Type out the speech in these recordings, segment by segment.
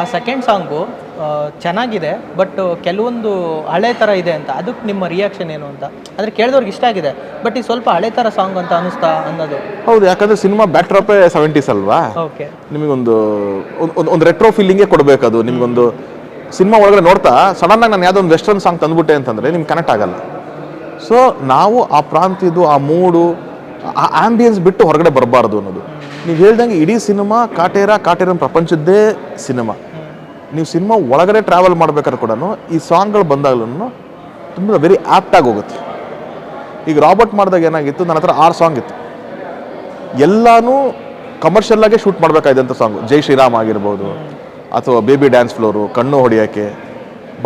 ಆ second song ಚೆನ್ನಾಗಿದೆ but ಕೆಲವೊಂದು ಹಳೆ ಥರ ಇದೆ ಅಂತ ಅದಕ್ಕೆ ನಿಮ್ಮ ರಿಯಾಕ್ಷನ್ ಏನು ಅಂತ? ಅಂದರೆ ಕೇಳಿದವ್ರಿಗೆ ಇಷ್ಟ ಆಗಿದೆ ಬಟ್ ಇದು ಸ್ವಲ್ಪ ಹಳೆ ಥರ ಸಾಂಗ್ ಅಂತ ಅನಿಸ್ತಾ ಅನ್ನೋದು. ಹೌದು ಯಾಕಂದ್ರೆ ಸಿನಿಮಾ ಬ್ಯಾಕ್ಡ್ರಾಪೇ ಸೆವೆಂಟೀಸ್ ಅಲ್ವಾ? ಓಕೆ ನಿಮಗೊಂದು ಒಂದು ಒಂದು ರೆಟ್ರೋ ಫೀಲಿಂಗೇ ಕೊಡಬೇಕು ಅದು ನಿಮಗೊಂದು ಸಿನಿಮಾ ಒಳಗಡೆ ನೋಡ್ತಾ ಸಡನ್ನಾಗಿ ನಾನು ಯಾವುದೋ ಒಂದು ವೆಸ್ಟರ್ನ್ ಸಾಂಗ್ ತಂದುಬಿಟ್ಟೆ ಅಂತಂದರೆ ನಿಮ್ಗೆ ಕನೆಕ್ಟ್ ಆಗಲ್ಲ. ಸೊ ನಾವು ಆ ಪ್ರಾಂತ್ಯದ್ದು ಆ ಮೂಡು ಆ ಆಂಬಿಯನ್ಸ್ ಬಿಟ್ಟು ಹೊರಗಡೆ ಬರಬಾರ್ದು ಅನ್ನೋದು. ನೀವು ಹೇಳ್ದಂಗೆ ಇಡೀ ಸಿನಿಮಾ ಕಾಟೇರ ಕಾಟೇರನ್ ಪ್ರಪಂಚದ್ದೇ ಸಿನಿಮಾ. ನೀವು ಸಿನಿಮಾ ಒಳಗಡೆ ಟ್ರಾವೆಲ್ ಮಾಡ್ಬೇಕಾದ್ರೆ ಕೂಡ ಈ ಸಾಂಗ್ಗಳು ಬಂದಾಗ್ಲೂ ತುಂಬ ವೆರಿ ಆ್ಯಪ್ಟಾಗಿ ಹೋಗುತ್ತೆ. ಈಗ ರಾಬರ್ಟ್ ಮಾಡಿದಾಗ ಏನಾಗಿತ್ತು? ನನ್ನ ಹತ್ರ ಆರು ಸಾಂಗ್ ಇತ್ತು. ಎಲ್ಲಾನು ಕಮರ್ಷಿಯಲ್ ಆಗಿ ಶೂಟ್ ಮಾಡಬೇಕಾದಂಥ ಸಾಂಗ್ ಜೈ ಶ್ರೀರಾಮ್ ಆಗಿರ್ಬೋದು, ಅಥವಾ ಬೇಬಿ ಡ್ಯಾನ್ಸ್ ಫ್ಲೋರು ಕಣ್ಣು ಹೊಡಿಯೋಕೆ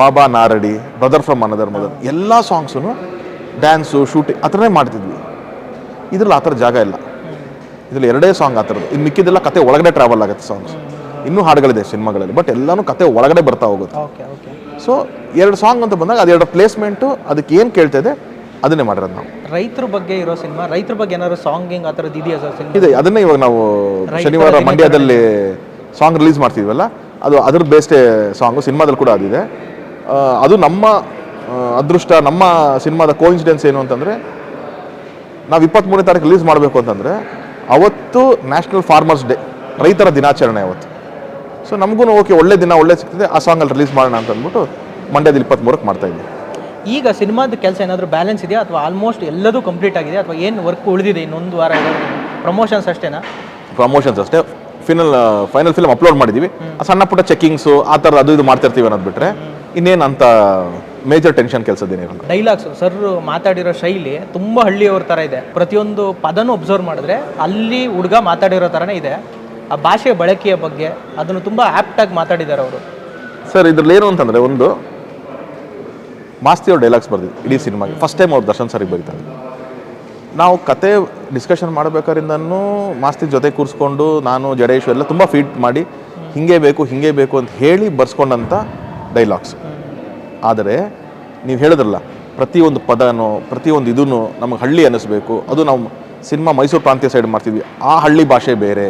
ಬಾಬಾ ನಾರಡಿ ಬ್ರದರ್ ಫ್ರಮ್ ಅನದರ್ ಮದರ್ ಎಲ್ಲ ಸಾಂಗ್ಸು ಡ್ಯಾನ್ಸು ಶೂಟಿಂಗ್ ಆ ಥರನೇ ಮಾಡ್ತಿದ್ವಿ. ಇದ್ರಲ್ಲಿ ಆ ಥರ ಜಾಗ ಇಲ್ಲ. ಇದ್ರಲ್ಲಿ ಎರಡೇ ಸಾಂಗ್ ಆ ಥರದ್ದು. ಇನ್ನು ಮಿಕ್ಕಿದೆಲ್ಲ ಕತೆ ಒಳಗಡೆ ಟ್ರಾವೆಲ್ ಆಗುತ್ತೆ ಸಾಂಗ್ಸ್ ಇನ್ನೂ ಹಾಡುಗಳಿದೆ ಸಿನಿಮಾಗಳಲ್ಲಿ ಬಟ್ ಎಲ್ಲನೂ ಕತೆ ಒಳಗಡೆ ಬರ್ತಾ ಹೋಗುತ್ತೆ. ಓಕೆ ಓಕೆ ಸೊ ಎರಡು ಸಾಂಗ್ ಅಂತ ಬಂದಾಗ ಅದೆರಡು ಪ್ಲೇಸ್ಮೆಂಟು ಅದಕ್ಕೆ ಏನು ಕೇಳ್ತಾ ಇದೆ ಅದನ್ನೇ ಮಾಡಿರೋದು ನಾವು. ರೈತರ ಬಗ್ಗೆ ಇರೋ ಸಿನಿಮಾ ರೈತರ ಬಗ್ಗೆ ಏನಾದ್ರು ಸಾಂಗಿಂಗ್ ಆ ಥರದ್ದು ಇದೆಯಾ ಸರ್ ಇದೆ ಅದನ್ನೇ ಇವಾಗ ನಾವು ಶನಿವಾರ ಮಂಡ್ಯದಲ್ಲಿ ಸಾಂಗ್ ರಿಲೀಸ್ ಮಾಡ್ತಿದ್ವಲ್ಲ ಅದು ಅದ್ರ ಬೇಸ್ಡೇ ಸಾಂಗು ಸಿನಿಮಾದಲ್ಲಿ ಕೂಡ ಅದಿದೆ. ಅದು ನಮ್ಮ ಅದೃಷ್ಟ ನಮ್ಮ ಸಿನಿಮಾದ ಕೋಇನ್ಸಿಡೆನ್ಸ್ ಏನು ಅಂತಂದರೆ ನಾವು ಇಪ್ಪತ್ತ್ಮೂರನೇ ತಾರೀಕು ರಿಲೀಸ್ ಮಾಡಬೇಕು ಅಂತಂದರೆ ಅವತ್ತು ನ್ಯಾಷನಲ್ ಫಾರ್ಮರ್ಸ್ ಡೇ ರೈತರ ದಿನಾಚರಣೆ ಅವತ್ತು. ಸೊ ನಮಗೂ ಓಕೆ ಒಳ್ಳೆ ದಿನ ಒಳ್ಳೆ ಸಿಗ್ತದೆ. ಆ ಸಾಂಗಲ್ಲಿ ರಿಲೀಸ್ ಮಾಡೋಣ ಅಂತ ಅಂದ್ಬಿಟ್ಟು ಮಂಡ್ಯದ ಇಪ್ಪತ್ತ್ಮೂರಕ್ಕೆ ಮಾಡ್ತಾ ಇದ್ದೀವಿ. ಈಗ ಸಿನಿಮಾದ ಕೆಲಸ ಏನಾದರೂ ಬ್ಯಾಲೆನ್ಸ್ ಇದೆಯಾ? ಅಥವಾ ಆಲ್ಮೋಸ್ಟ್ ಎಲ್ಲದೂ ಕಂಪ್ಲೀಟ್ ಆಗಿದೆ? ಅಥವಾ ಏನು ವರ್ಕ್ ಉಳಿದಿದೆ ಇನ್ನೊಂದು ವಾರ ಪ್ರಮೋಷನ್ಸ್ ಅಷ್ಟೇನಾ? ಪ್ರಮೋಷನ್ಸ್ ಅಷ್ಟೇ. ಫಿನಲ್ ಫೈನಲ್ ಫಿಲ್ಮ್ ಅಪ್ಲೋಡ್ ಮಾಡಿದ್ದೀವಿ ಆ ಸಣ್ಣ ಪುಟ್ಟ ಚೆಕಿಂಗ್ಸು ಆ ಥರ ಅದು ಇದು ಮಾಡ್ತಿರ್ತೀವಿ ಅನ್ನೋದು ಬಿಟ್ಟರೆ ಇನ್ನೇನು ಅಂತ ಮೇಜರ್ ಟೆನ್ಷನ್ ಕೆಲಸದೇನಿರಲ್ಲ ಡೈಲಾಗ್ಸ್ ಸರ್ ಮಾತಾಡಿರೋ ಶೈಲಿ ತುಂಬ ಹಳ್ಳಿಯವ್ರ ಥರ ಇದೆ. ಪ್ರತಿಯೊಂದು ಪದನೂ ಅಬ್ಸರ್ವ್ ಮಾಡಿದ್ರೆ ಅಲ್ಲಿ ಹುಡುಗ ಮಾತಾಡಿರೋ ಥರನೇ ಇದೆ. ಆ ಭಾಷೆ ಬಳಕೆಯ ಬಗ್ಗೆ ಅದನ್ನು ತುಂಬ ಆ್ಯಪ್ಟಾಗಿ ಮಾತಾಡಿದ್ದಾರೆ ಅವರು. ಸರ್ ಇದ್ರಲ್ಲಿ ಏನು ಅಂತಂದರೆ ಒಂದು ಮಾಸ್ತಿ ಅವ್ರ ಡೈಲಾಗ್ಸ್ ಬರ್ದಿದ್ದು ಇಡೀ ಸಿನಿಮಾಗೆ. ಫಸ್ಟ್ ಟೈಮ್ ಅವ್ರು ದರ್ಶನ್ ಸರಿಗೆ ಬರೀತಾರೆ. ನಾವು ಕತೆ ಡಿಸ್ಕಷನ್ ಮಾಡಬೇಕಾದ್ರಿಂದನೂ ಮಾಸ್ತಿ ಜೊತೆ ಕೂರಿಸ್ಕೊಂಡು ನಾನು ಜಡೇಶು ಎಲ್ಲ ತುಂಬ ಫೀಟ್ ಮಾಡಿ ಹಿಂಗೆ ಬೇಕು ಹಿಂಗೆ ಬೇಕು ಅಂತ ಹೇಳಿ ಬರ್ಸ್ಕೊಂಡಂಥ ಡೈಲಾಗ್ಸ್ ಆದರೆ ನೀವು ಹೇಳಿದ್ರಲ್ಲ, ಪ್ರತಿಯೊಂದು ಪದನೂ, ಪ್ರತಿಯೊಂದು ಇದೂ ನಮಗೆ ಹಳ್ಳಿ ಅನ್ನಿಸ್ಬೇಕು. ಅದು ನಾವು ಸಿನಿಮಾ ಮೈಸೂರು ಪ್ರಾಂತ್ಯ ಸೈಡ್ ಮಾಡ್ತಿದ್ವಿ. ಆ ಹಳ್ಳಿ ಭಾಷೆ ಬೇರೆ.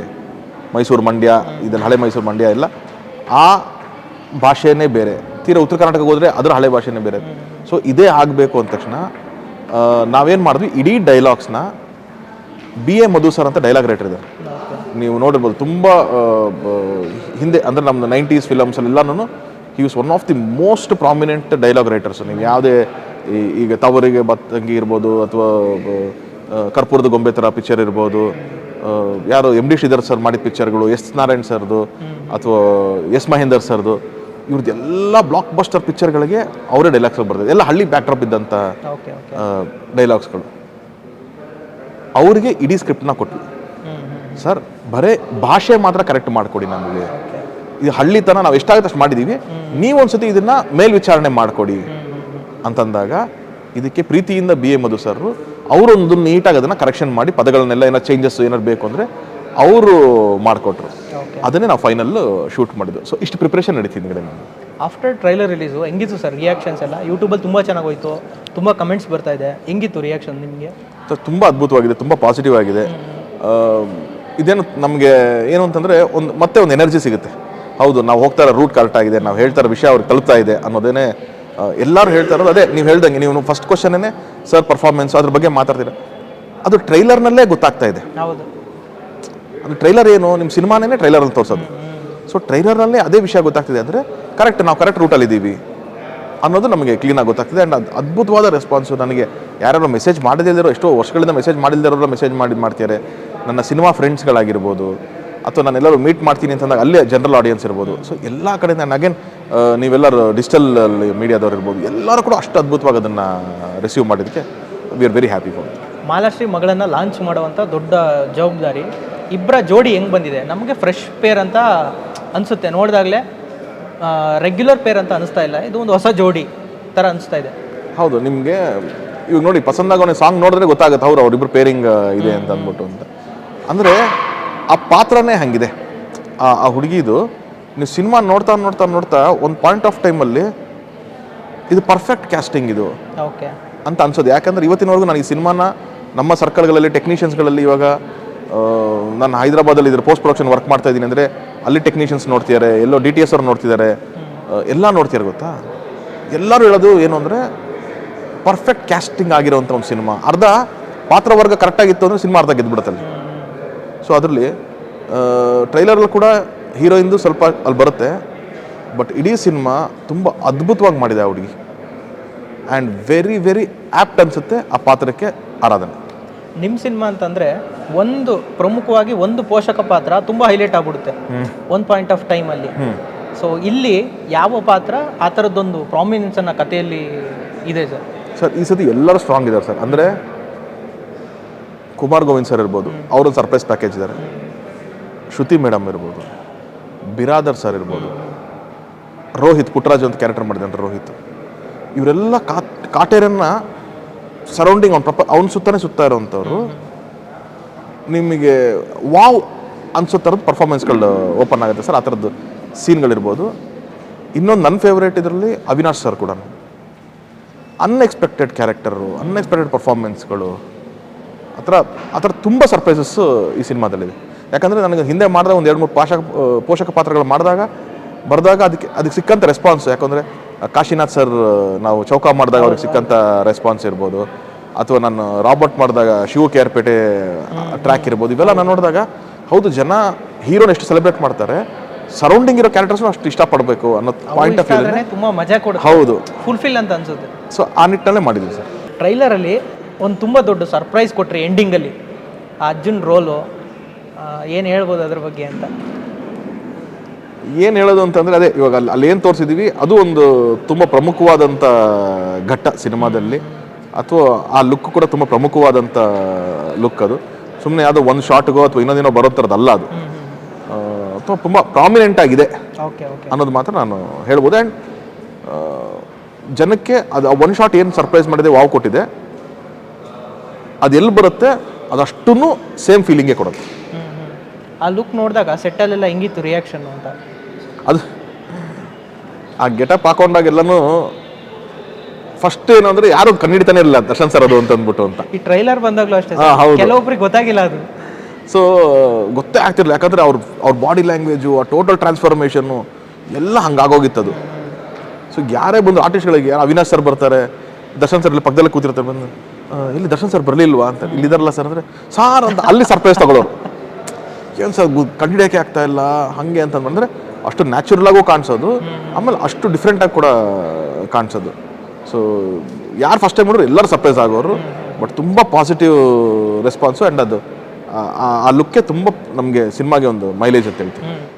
ಮೈಸೂರು ಮಂಡ್ಯ ಇದನ್ನು ಹಳೆ ಮೈಸೂರು ಮಂಡ್ಯ ಎಲ್ಲ ಆ ಭಾಷೆನೇ ಬೇರೆ. ತೀರಾ ಉತ್ತರ ಕರ್ನಾಟಕಕ್ಕೆ ಹೋದರೆ ಅದರ ಹಳೆ ಭಾಷೆನೇ ಬೇರೆ. ಸೊ ಇದೇ ಆಗಬೇಕು ಅಂದ ತಕ್ಷಣ ನಾವೇನು ಮಾಡಿದ್ವಿ? ಇಡೀ ಡೈಲಾಗ್ಸ್ನ ಬಿ ಎ ಮಧು ಸರ್ ಅಂತ ಡೈಲಾಗ್ ರೈಟರ್ ಇದ್ದಾರೆ. ನೀವು ನೋಡಿರ್ಬೋದು, ತುಂಬ ಹಿಂದೆ, ಅಂದರೆ ನಮ್ಮದು nineties ಫಿಲಮ್ಸಲ್ಲೆಲ್ಲನೂ he was one of the most prominent dialogue writers ನೀವು ಯಾವುದೇ ಈ- ಈಗ ತವರಿಗೆ ಬತ್ತಂಗಿ ಇರ್ಬೋದು ಅಥವಾ ಕರ್ಪೂರದ ಗೊಂಬೆ ಥರ ಪಿಕ್ಚರ್ ಇರ್ಬೋದು ಯಾರು ಎಂ ಡಿ ಶ್ರೀಧರ್ ಸರ್ ಮಾಡಿದ ಪಿಕ್ಚರ್ಗಳು ಎಸ್ ನಾರಾಯಣ್ ಸರ್ದು ಅಥವಾ ಎಸ್ ಮಹೇಂದರ್ ಸರ್ದು ಇವ್ರದ್ದು ಎಲ್ಲ ಬ್ಲಾಕ್ ಬಸ್ಟರ್ ಪಿಕ್ಚರ್ಗಳಿಗೆ ಅವರೇ ಡೈಲಾಗ್ಸ್ ಬರ್ತದೆ. ಎಲ್ಲ ಹಳ್ಳಿ ಬ್ಯಾಕ್ಡ್ರಾಪ್ ಇದ್ದಂಥ ಡೈಲಾಗ್ಸ್ಗಳು ಅವರಿಗೆ ಇಡೀ ಸ್ಕ್ರಿಪ್ಟ್ನ ಕೊಟ್ವಿ. ಸರ್ ಬರೇ ಭಾಷೆ ಮಾತ್ರ ಕರೆಕ್ಟ್ ಮಾಡಿಕೊಡಿ ನಮಗೆ. ಇದು ಹಳ್ಳಿತನ ನಾವು ಎಷ್ಟಾಗುತ್ತೆ ಅಷ್ಟು ಮಾಡಿದ್ದೀವಿ ನೀವೊಂದ್ಸತಿ ಇದನ್ನು ಮೇಲ್ವಿಚಾರಣೆ ಮಾಡಿಕೊಡಿ ಅಂತಂದಾಗ ಇದಕ್ಕೆ ಪ್ರೀತಿಯಿಂದ ಬಿ ಎ ಮಧು ಸರ್ ಅವರೊಂದು ನೀಟಾಗಿ ಅದನ್ನು ಕರೆಕ್ಷನ್ ಮಾಡಿ ಪದಗಳನ್ನೆಲ್ಲ ಏನಾರು ಚೇಂಜಸ್ ಏನಾರು ಬೇಕು ಅಂದರೆ ಅವರು ಮಾಡಿಕೊಟ್ರು. ಅದನ್ನೇ ನಾವು ಫೈನಲ್ ಶೂಟ್ ಮಾಡಿದ್ದು. ಸೊ ಇಷ್ಟು ಪ್ರಿಪ್ರೇಷನ್ ನಡೀತೀನಿ ಕಡೆ ನಾನು ಆಫ್ಟರ್ ಟ್ರೈಲರ್ ರಿಲೀಸು ಹೆಂಗಿತ್ತು ಸರ್ ರಿಯಾಕ್ಷನ್ಸ್ ಎಲ್ಲ? ಯೂಟ್ಯೂಬಲ್ಲಿ ತುಂಬ ಚೆನ್ನಾಗಿ ಹೋಯ್ತು ತುಂಬ ಕಮೆಂಟ್ಸ್ ಬರ್ತಾ ಇದೆ. ಹೆಂಗಿತ್ತು ರಿಯಾಕ್ಷನ್ ನಿಮಗೆ? ಸೊ ತುಂಬ ಅದ್ಭುತವಾಗಿದೆ ತುಂಬ ಪಾಸಿಟಿವ್ ಆಗಿದೆ. ಇದೇನು ನಮಗೆ ಏನು ಅಂತಂದರೆ ಒಂದು ಮತ್ತೆ ಒಂದು ಎನರ್ಜಿ ಸಿಗುತ್ತೆ. ಹೌದು ನಾವು ಹೋಗ್ತಾ ಇರೋ ರೂಟ್ ಕರೆಕ್ಟ್ ಆಗಿದೆ ನಾವು ಹೇಳ್ತಾ ಇರೋ ವಿಷಯ ಅವ್ರಿಗೆ ತಲುಪ್ತಾ ಇದೆ ಅನ್ನೋದೇನೆ ಎಲ್ಲರೂ ಹೇಳ್ತಾ ಇರೋದು ಅದೇ ನೀವು ಹೇಳ್ದಂಗೆ ನೀವು ಫಸ್ಟ್ ಕ್ವಶನೇ ಸರ್ ಪರ್ಫಾರ್ಮೆನ್ಸ್ ಅದ್ರ ಬಗ್ಗೆ ಮಾತಾಡ್ತೀರ? ಅದು ಟ್ರೈಲರ್ನಲ್ಲೇ ಗೊತ್ತಾಗ್ತಾ ಇದೆ. ಹೌದು. ಅದು ಟ್ರೈಲರ್ ಏನು ನಿಮ್ಮ ಸಿನಿಮಾನೇ ಟ್ರೈಲರಲ್ಲಿ ತೋರಿಸೋದು. ಸೊ ಟ್ರೈಲರ್ನಲ್ಲೇ ಅದೇ ವಿಷಯ ಗೊತ್ತಾಗ್ತಿದೆ ಅಂದರೆ ಕರೆಕ್ಟ್ ನಾವು ಕರೆಕ್ಟ್ ರೂಟಲ್ಲಿದ್ದೀವಿ ಅನ್ನೋದು ನಮಗೆ ಕ್ಲೀನಾಗಿ ಗೊತ್ತಾಗ್ತಿದೆ ಆ್ಯಂಡ್ ಅದು ಅದ್ಭುತವಾದ ರೆಸ್ಪಾನ್ಸು ನನಗೆ ಯಾರ್ಯಾರು ಮೆಸೇಜ್ ಮಾಡದಿರೋ ಎಷ್ಟೋ ವರ್ಷಗಳಿಂದ ಮೆಸೇಜ್ ಮಾಡಿಲ್ದಿರೋರು ಮೆಸೇಜ್ ಮಾಡಿ ಮಾಡ್ತಾರೆ ನನ್ನ ಸಿನಿಮಾ ಫ್ರೆಂಡ್ಸ್ಗಳಾಗಿರ್ಬೋದು ಅಥವಾ ನಾನೆಲ್ಲರೂ ಮೀಟ್ ಮಾಡ್ತೀನಿ ಅಂತಂದಾಗ ಅಲ್ಲೇ ಜನರಲ್ ಆಡಿಯನ್ಸ್ ಇರ್ಬೋದು. ಸೊ ಎಲ್ಲ ಕಡೆಯಿಂದ ನಾನು ಅಗೇನ್ ನೀವೆಲ್ಲರೂ ಡಿಜಿಟಲ್ ಮೀಡಿಯಾದವ್ರು ಇರ್ಬೋದು ಎಲ್ಲರೂ ಕೂಡ ಅಷ್ಟು ಅದ್ಭುತವಾಗಿ ಅದನ್ನು ರಿಸೀವ್ ಮಾಡಿದ್ದಕ್ಕೆ we are very happy for Malashri ಮಗಳನ್ನು ಲಾಂಚ್ ಮಾಡುವಂಥ ದೊಡ್ಡ ಜವಾಬ್ದಾರಿ. ಇಬ್ಬರ ಜೋಡಿ ಹೆಂಗೆ ಬಂದಿದೆ? ನಮಗೆ ಫ್ರೆಶ್ ಪೇರ್ ಅಂತ ಅನಿಸುತ್ತೆ. ನೋಡಿದಾಗಲೇ ರೆಗ್ಯುಲರ್ ಪೇರ್ ಅಂತ ಅನಿಸ್ತಾ ಇಲ್ಲ. ಇದು ಒಂದು ಹೊಸ ಜೋಡಿ ಥರ ಅನಿಸ್ತಾ ಇದೆ. ಹೌದು ನಿಮಗೆ ಇವಾಗ ನೋಡಿ ಪಸಂದಾಗ ಸಾಂಗ್ ನೋಡಿದ್ರೆ ಗೊತ್ತಾಗುತ್ತೆ ಅವ್ರು ಅವರಿಬ್ಬರು ಪೇರಿಂಗ್ ಇದೆ ಅಂತ ಅಂದ್ಬಿಟ್ಟು ಅಂತ. ಅಂದರೆ ಆ ಪಾತ್ರನೇ ಹಾಗಿದೆ. ಆ ಆ ಹುಡುಗಿದು ನೀವು ಸಿನಿಮಾ ನೋಡ್ತಾ ನೋಡ್ತಾ ನೋಡ್ತಾ ಒಂದು ಪಾಯಿಂಟ್ ಆಫ್ ಟೈಮಲ್ಲಿ ಇದು ಪರ್ಫೆಕ್ಟ್ ಕ್ಯಾಸ್ಟಿಂಗ್ ಇದು. ಓಕೆ ಅಂತ ಅನ್ಸೋದು. ಯಾಕಂದ್ರೆ ಇವತ್ತಿನವರೆಗೂ ನಾನು ಈ ಸಿನಿಮಾನ ನಮ್ಮ ಸರ್ಕಲ್ಗಳಲ್ಲಿ ಟೆಕ್ನಿಷಿಯನ್ಸ್ಗಳಲ್ಲಿ ಇವಾಗ ನಾನು ಹೈದರಾಬಾದಲ್ಲಿ ಇದ್ರ ಪೋಸ್ಟ್ ಪ್ರೊಡಕ್ಷನ್ ವರ್ಕ್ ಮಾಡ್ತಾ ಇದ್ದೀನಿ ಅಂದರೆ ಅಲ್ಲಿ ಟೆಕ್ನಿಷಿಯನ್ಸ್ ನೋಡ್ತಿದ್ದಾರೆ ಎಲ್ಲೋ ಡಿ ಟಿ ಎಸ್ ಅವ್ರು ನೋಡ್ತಿದ್ದಾರೆ ಎಲ್ಲ ನೋಡ್ತಿದ್ದಾರೆ ಗೊತ್ತಾ? ಎಲ್ಲರೂ ಹೇಳೋದು ಏನು ಅಂದರೆ ಪರ್ಫೆಕ್ಟ್ ಕ್ಯಾಸ್ಟಿಂಗ್ ಆಗಿರೋವಂಥ ಒಂದು ಸಿನಿಮಾ. ಅರ್ಧ ಪಾತ್ರವರ್ಗ ಕರೆಕ್ಟಾಗಿತ್ತು ಅಂದರೆ ಸಿನಿಮಾ ಅರ್ಧ ಗೆದ್ದುಬಿಡುತ್ತಲ್ಲಿ ಸೊ ಅದರಲ್ಲಿ ಟ್ರೈಲರಲ್ಲಿ ಕೂಡ ಹೀರೋಯಿಂದು ಸ್ವಲ್ಪ ಅಲ್ಲಿ ಬರುತ್ತೆ. ಬಟ್ ಇಡೀ ಸಿನಿಮಾ ತುಂಬ ಅದ್ಭುತವಾಗಿ ಮಾಡಿದೆ ಆ ಹುಡುಗಿ. ಆ್ಯಂಡ್ ವೆರಿ ವೆರಿ ಆ್ಯಪ್ಟ್ ಅನಿಸುತ್ತೆ ಆ ಪಾತ್ರಕ್ಕೆ ಆರಾಧನೆ. ನಿಮ್ಮ ಸಿನಿಮಾ ಅಂತಂದರೆ ಒಂದು ಪ್ರಮುಖವಾಗಿ ಒಂದು ಪೋಷಕ ಪಾತ್ರ ತುಂಬ ಹೈಲೈಟ್ ಆಗ್ಬಿಡುತ್ತೆ. ಒಂದು ಪಾಯಿಂಟ್ ಆಫ್ ಟೈಮಲ್ಲಿ ಸೊ ಇಲ್ಲಿ ಯಾವ ಪಾತ್ರ ಆ ಥರದ್ದೊಂದು ಪ್ರಾಮಿನೆನ್ಸನ್ನು ಕಥೆಯಲ್ಲಿ ಇದೆ ಸರ್? ಸರ್ ಈ ಸತಿ ಎಲ್ಲರೂ ಸ್ಟ್ರಾಂಗ್ ಇದ್ದಾರೆ ಸರ್. ಅಂದರೆ ಕುಮಾರ್ ಗೋವಿಂದ್ ಸರ್ ಇರ್ಬೋದು ಅವರು ಸರ್ಪ್ರೈಸ್ ಪ್ಯಾಕೇಜ್ ಇದ್ದಾರೆ ಶ್ರುತಿ ಮೇಡಮ್ ಇರ್ಬೋದು, ಬಿರಾದರ್ ಸರ್ ಇರ್ಬೋದು, ರೋಹಿತ್, ಪುಟ್ಟರಾಜ್ ಅಂತ ಕ್ಯಾರೆಕ್ಟರ್ ಮಾಡಿದ್ದಾನೆ ರೋಹಿತ್. ಇವರೆಲ್ಲ ಕಾಟ್ ಕಾಟೇರನ್ನ ಸರೌಂಡಿಂಗ್ ಅವ್ನು ಪ್ರಪ, ಅವ್ನ ಸುತ್ತನೇ ಸುತ್ತಾ ಇರೋವಂಥವ್ರು. ನಿಮಗೆ ವಾವ್ ಅನ್ಸೋ ಥರದ್ದು ಪರ್ಫಾರ್ಮೆನ್ಸ್ಗಳು ಓಪನ್ ಆಗುತ್ತೆ ಸರ್, ಆ ಥರದ್ದು ಸೀನ್ಗಳಿರ್ಬೋದು ಇನ್ನೊಂದು ನನ್ನ ಫೇವ್ರೇಟ್ ಇದರಲ್ಲಿ ಅವಿನಾಶ್ ಸರ್ ಕೂಡ ಅನ್ಎಕ್ಸ್ಪೆಕ್ಟೆಡ್ ಕ್ಯಾರೆಕ್ಟರು ಅನ್ಎಕ್ಸ್ಪೆಕ್ಟೆಡ್ ಪರ್ಫಾರ್ಮೆನ್ಸ್ಗಳು ಆ ಥರ ಆ ಥರ ತುಂಬ ಸರ್ಪ್ರೈಸಸ್ಸು ಈ ಸಿನಿಮಾದಲ್ಲಿದೆ. ಯಾಕಂದರೆ ನನಗೆ ಹಿಂದೆ ಮಾಡಿದ ಒಂದು ಎರಡು ಮೂರು ಪಾಷಕ ಪೋಷಕ ಪಾತ್ರಗಳು ಮಾಡಿದಾಗ ಬರೆದಾಗ ಅದಕ್ಕೆ ಅದಕ್ಕೆ ಸಿಕ್ಕಂಥ ರೆಸ್ಪಾನ್ಸ್ ಯಾಕಂದರೆ ಕಾಶಿನಾಥ್ ಸರ್ ನಾವು ಚೌಕ ಮಾಡಿದಾಗ ಅವ್ರಿಗೆ ಸಿಕ್ಕಂಥ ರೆಸ್ಪಾನ್ಸ್ ಇರ್ಬೋದು. ಅಥವಾ ನಾನು ರಾಬರ್ಟ್ ಮಾಡಿದಾಗ Shiva K R Pete track ಇರ್ಬೋದು. ಇವೆಲ್ಲ ನಾನು ನೋಡಿದಾಗ ಹೌದು ಜನ ಹೀರೋನ ಎಷ್ಟು ಸೆಲೆಬ್ರೇಟ್ ಮಾಡ್ತಾರೆ ಸರೌಂಡಿಂಗ್ ಇರೋ ಕ್ಯಾರೆಕ್ಟರ್ಸ್ನು ಅಷ್ಟು ಇಷ್ಟಪಡಬೇಕು ಅನ್ನೋ ಪಾಯಿಂಟ್ ಆಫ್ ವ್ಯೂ ತುಂಬ ಮಜಾ ಕೊಡುತ್ತೆ. ಹೌದು. ಫುಲ್ಫಿಲ್ ಅಂತ ಅನ್ಸುತ್ತೆ. ಸೊ ಆ ನಿಟ್ಟಿನಲ್ಲೇ ಮಾಡಿದ್ವಿ ಸರ್. ಟ್ರೈಲರಲ್ಲಿ ಒಂದು ತುಂಬ ದೊಡ್ಡ ಸರ್ಪ್ರೈಸ್ ಕೊಟ್ಟರೆ ಎಂಡಿಂಗಲ್ಲಿ. ಆ ಅರ್ಜುನ್ ರೋಲು ಏನು ಹೇಳ್ಬೋದು ಅದ್ರ ಬಗ್ಗೆ ಅಂತ? ಏನು ಹೇಳೋದು ಅಂತಂದರೆ ಅದೇ ಇವಾಗ ಅಲ್ಲಿ ಅಲ್ಲಿ ಏನು ತೋರಿಸಿದ್ದೀವಿ ಅದು ಒಂದು ತುಂಬ ಪ್ರಮುಖವಾದಂಥ ಘಟ್ಟ ಸಿನಿಮಾದಲ್ಲಿ. ಅಥವಾ ಆ ಲುಕ್ ಕೂಡ ತುಂಬ ಪ್ರಮುಖವಾದಂಥ ಲುಕ್ ಅದು. ಸುಮ್ಮನೆ ಅದು ಒಂದು ಶಾಟ್ಗೋ ಅಥವಾ ಇನ್ನೊಂದಿನೋ ಬರೋ ಥರದ್ದಲ್ಲ ಅದು. ಅಥವಾ ತುಂಬ ಪ್ರಾಮಿನೆಂಟ್ ಆಗಿದೆ ಓಕೆ ಓಕೆ. ಅನ್ನೋದು ಮಾತ್ರ ನಾನು ಹೇಳ್ಬೋದು. ಆ್ಯಂಡ್ ಜನಕ್ಕೆ ಅದು ಒನ್ ಶಾಟ್ ಏನು ಸರ್ಪ್ರೈಸ್ ಮಾಡಿದೆ ವಾವ್ ಕೊಟ್ಟಿದೆ. ಅದು ಎಲ್ಲಿ ಬರುತ್ತೆ ಅದಷ್ಟೂ ಸೇಮ್ ಫೀಲಿಂಗೇ ಕೊಡುತ್ತೆ. ಆ ಲುಕ್ ನೋಡಿದಾಗ ಸೆಟ್ಟಲ್ಲೆಲ್ಲ ಹೆಂಗಿತ್ತು ರಿಯಾಕ್ಷನ್ ಅಂತ? ಅದು ಆ ಗೆಟಪ್ ಹಾಕೊಂಡಾಗ ಎಲ್ಲನೂ ಫಸ್ಟ್ ಏನಂದ್ರೆ ಯಾರು ಕಣ್ಣಿಡ್ತಾನೆ ಇಲ್ಲ ದರ್ಶನ್ ಸರ್ ಅದು ಅಂತ ಅಂದ್ಬಿಟ್ಟು ಅಂತ. ಈ ಟ್ರೈಲರ್ ಬಂದಾಗಲೂ ಅಷ್ಟೇ ಹಾ, ಹೌದು. ಕೆಲವೊಬ್ರಿಗೆ ಗೊತ್ತಾಗಿಲ್ಲ ಅದು. ಸೊ ಗೊತ್ತೇ ಆಗ್ತಿರ್ಲಿಲ್ಲ. ಯಾಕಂದ್ರೆ ಅವ್ರ ಅವ್ರ ಬಾಡಿ ಲ್ಯಾಂಗ್ವೇಜು ಆ ಟೋಟಲ್ ಟ್ರಾನ್ಸ್ಫಾರ್ಮೇಷನ್ನು ಎಲ್ಲ ಹಂಗಾಗೋಗಿತ್ತದು ಸೊ ಯಾರೇ ಬಂದು ಆರ್ಟಿಸ್ಟ್ಗಳಿಗೆ ಯಾರು ಅವಿನಾಶ್ ಸರ್ ಬರ್ತಾರೆ ದರ್ಶನ್ ಸರ್ ಇಲ್ಲಿ ಪಕ್ಕದಲ್ಲೇ ಕೂತಿರ್ತಾರೆ ಬಂದು. ಇಲ್ಲಿ ದರ್ಶನ್ ಸರ್ ಬರಲಿಲ್ವಾ ಅಂತ. ಇಲ್ಲಿದಾರಲ್ಲ ಸರ್ ಅಂದರೆ, ಸಾರ್ ಅಂತ ಅಲ್ಲಿ ಸರ್ಪ್ರೈಸ್ ತಗೊಳ್ಳೋರು. ಏನು ಸರ್ ಕಂಡಿಡಿಯೋಕೆ ಆಗ್ತಾ ಇಲ್ಲ, ಹಾಗೆ ಅಂತಂದ್ರೆ ಅಷ್ಟು ನ್ಯಾಚುರಲ್ ಆಗೋ ಕಾಣಿಸೋದು. ಆಮೇಲೆ ಅಷ್ಟು ಡಿಫ್ರೆಂಟ್ ಆಗಿ ಕೂಡ ಕಾಣಿಸೋದು. ಸೊ ಯಾರು ಫಸ್ಟ್ ಟೈಮ್ ನೋಡಿದ್ರು ಎಲ್ಲರೂ ಸರ್ಪ್ರೈಸ್ ಆಗೋರು. ಬಟ್ ತುಂಬ ಪಾಸಿಟಿವ್ ರೆಸ್ಪಾನ್ಸು ಆ್ಯಂಡ್ ಅದು, ಆ- ಲುಕ್ಕೆ ತುಂಬ ನಮಗೆ ಸಿನಿಮಾಗೆ ಒಂದು ಮೈಲೇಜ್ ಅಂತ ಹೇಳ್ತೀನಿ ಹ್ಮ್.